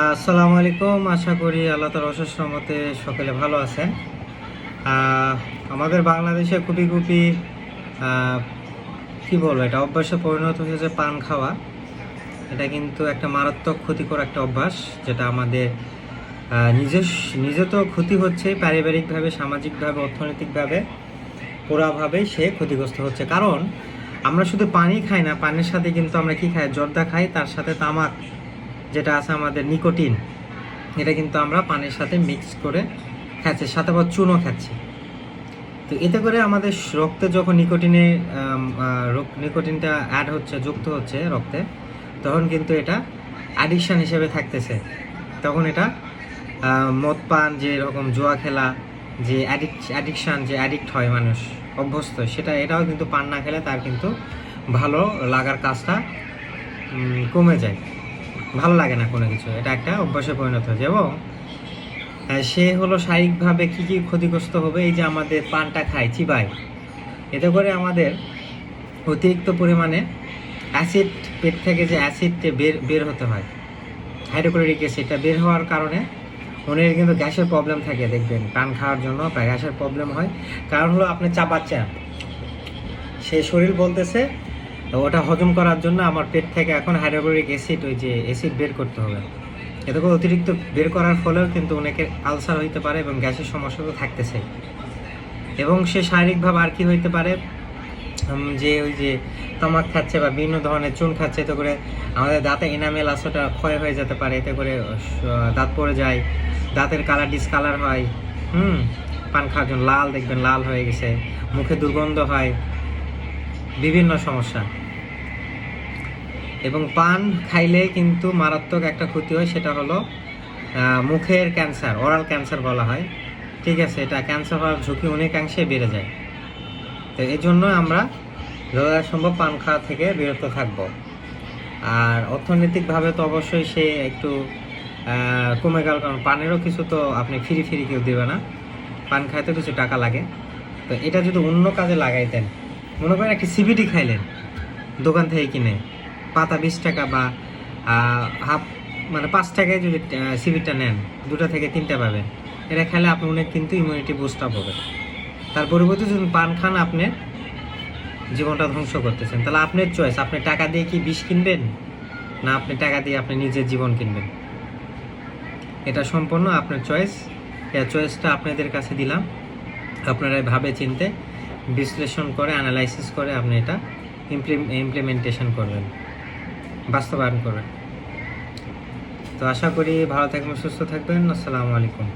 আসসালামু আলাইকুম। আশা করি আল্লাহ তার অশেষ রহমতে সকলে ভালো আছেন। আমাদের বাংলাদেশে খুবই আহ, কি বলব এটা অভ্যাসে পরিণত হয়েছে পান খাওয়া। এটা কিন্তু একটা মারাত্মক ক্ষতিকর একটা অভ্যাস যেটা আমাদের নিজের নিজে তো ক্ষতি হচ্ছে পারিবারিকভাবে সামাজিকভাবে অর্থনৈতিকভাবে পুরাভাবেই সে ক্ষতিগ্রস্ত হচ্ছে। কারণ আমরা শুধু পানি খাই না পানির সাথে কিন্তু আমরা কি খাই? জর্দা খাই তার সাথে তামাক। যেটা আছে আমাদের নিকোটিন, এটা কিন্তু আমরা পানির সাথে মিক্স করে খাচ্ছি, সাথে আবার চুনও খাচ্ছি। তো এতে করে আমাদের রক্তে যখন নিকোটিনে নিকোটিনটা অ্যাড হচ্ছে, যুক্ত হচ্ছে রক্তে, তখন কিন্তু এটা অ্যাডিকশান হিসেবে থাকতেছে। তখন এটা মদ পান যে এরকম জুয়া খেলা, যে অ্যাডিক অ্যাডিকশান যে অ্যাডিক্ট হয় মানুষ, অভ্যস্ত, সেটা, এটাও কিন্তু পান না খেলে তার কিন্তু ভালো লাগার কাজটা কমে যায়। ভালো লাগে না কোনো কিছু। এটা একটা অভ্যাসে পরিণত হয়েছে এবং সে হলো শারীরিকভাবে কী কী ক্ষতিগ্রস্ত হবে, এই যে আমাদের পানটা খাই চিবাই এতে করে আমাদের অতিরিক্ত পরিমাণে অ্যাসিড পেট থেকে যে অ্যাসিড বের বের হতে হয় হাইড্রোক্লোরিক অ্যাসিডটা বের হওয়ার কারণে ওনের কিন্তু গ্যাসের প্রবলেম থাকে, দেখবেন। পান খাওয়ার জন্য প্রায় গ্যাসের প্রবলেম হয়। কারণ হলো আপনি চাপাচ্ছেন, সে শরীর বলতেছে ওটা হজম করার জন্য আমার পেট থেকে এখন হাইড্রোক্লোরিক অ্যাসিড, ওই যে অ্যাসিড বের করতে হবে। এতে করে অতিরিক্ত বের করার ফলেও কিন্তু অনেকের আলসার হইতে পারে এবং গ্যাসের সমস্যা তো থাকতেছে। এবং সে শারীরিকভাবে আর কি হইতে পারে? যে ওই যে তামাক খাচ্ছে বা বিভিন্ন ধরনের চুন খাচ্ছে, এতে করে আমাদের দাঁতে এনামেল আছে, ওটা ক্ষয় হয়ে যেতে পারে, এতে করে দাঁত পড়ে যায়, দাঁতের কালার ডিসকালার হয়। হুম, পান খাওয়ার জন্য লাল, দেখবেন লাল হয়ে গেছে, মুখে দুর্গন্ধ হয়। বিভিন্ন সমস্যা। এবং পান খাইলে কিন্তু মারাত্মক একটা ক্ষতি হয়, সেটা হলো মুখের ক্যান্সার ওরাল ক্যান্সার বলা হয়। ঠিক আছে, এটা ক্যান্সার হওয়ার ঝুঁকি অনেকাংশে বেড়ে যায়। তো এই জন্য আমরা যতটা সম্ভব পান খাওয়া থেকে বিরত থাকব। আর অর্থনৈতিকভাবে তো অবশ্যই সে একটু কমে গেল, কারণ পানেরও কিছু তো আপনি ফিরি ফিরি কেউ দেবে না। পান খাইতে কিছু টাকা লাগে। তো এটা যদি অন্য কাজে লাগাইতেন মনে করেন একটি সিবিডি খাইলেন, দোকান থেকে কিনে। পাতা বিশ টাকা বা হাফ মানে পাঁচ টাকায় যদি সিবিটা নেন, দুটা থেকে তিনটা পাবেন। এটা খেলে আপনি অনেক কিন্তু ইমিউনিটি বুস্ট আপ হবে। তার পরিবর্তে যদি পান খান আপনি, জীবনটা ধ্বংস করতেছেন। তাহলে আপনার চয়েস আপনি টাকা দিয়ে কি বিষ কিনবেন? না আপনি টাকা দিয়ে আপনি নিজের জীবন কিনবেন। এটা সম্পূর্ণ আপনার চয়েস এই চয়েসটা আপনাদের কাছে দিলাম। আপনারা ভাবে চিনতে বিশ্লেষণ করে অ্যানালাইসিস করে আপনি এটা ইমপ্লিমেন্টেশন করবেন, বাস্তবায়ন করবেন। তো আশা করি ভালো থাকবেন, সুস্থ থাকবেন। আসসালামু আলাইকুম।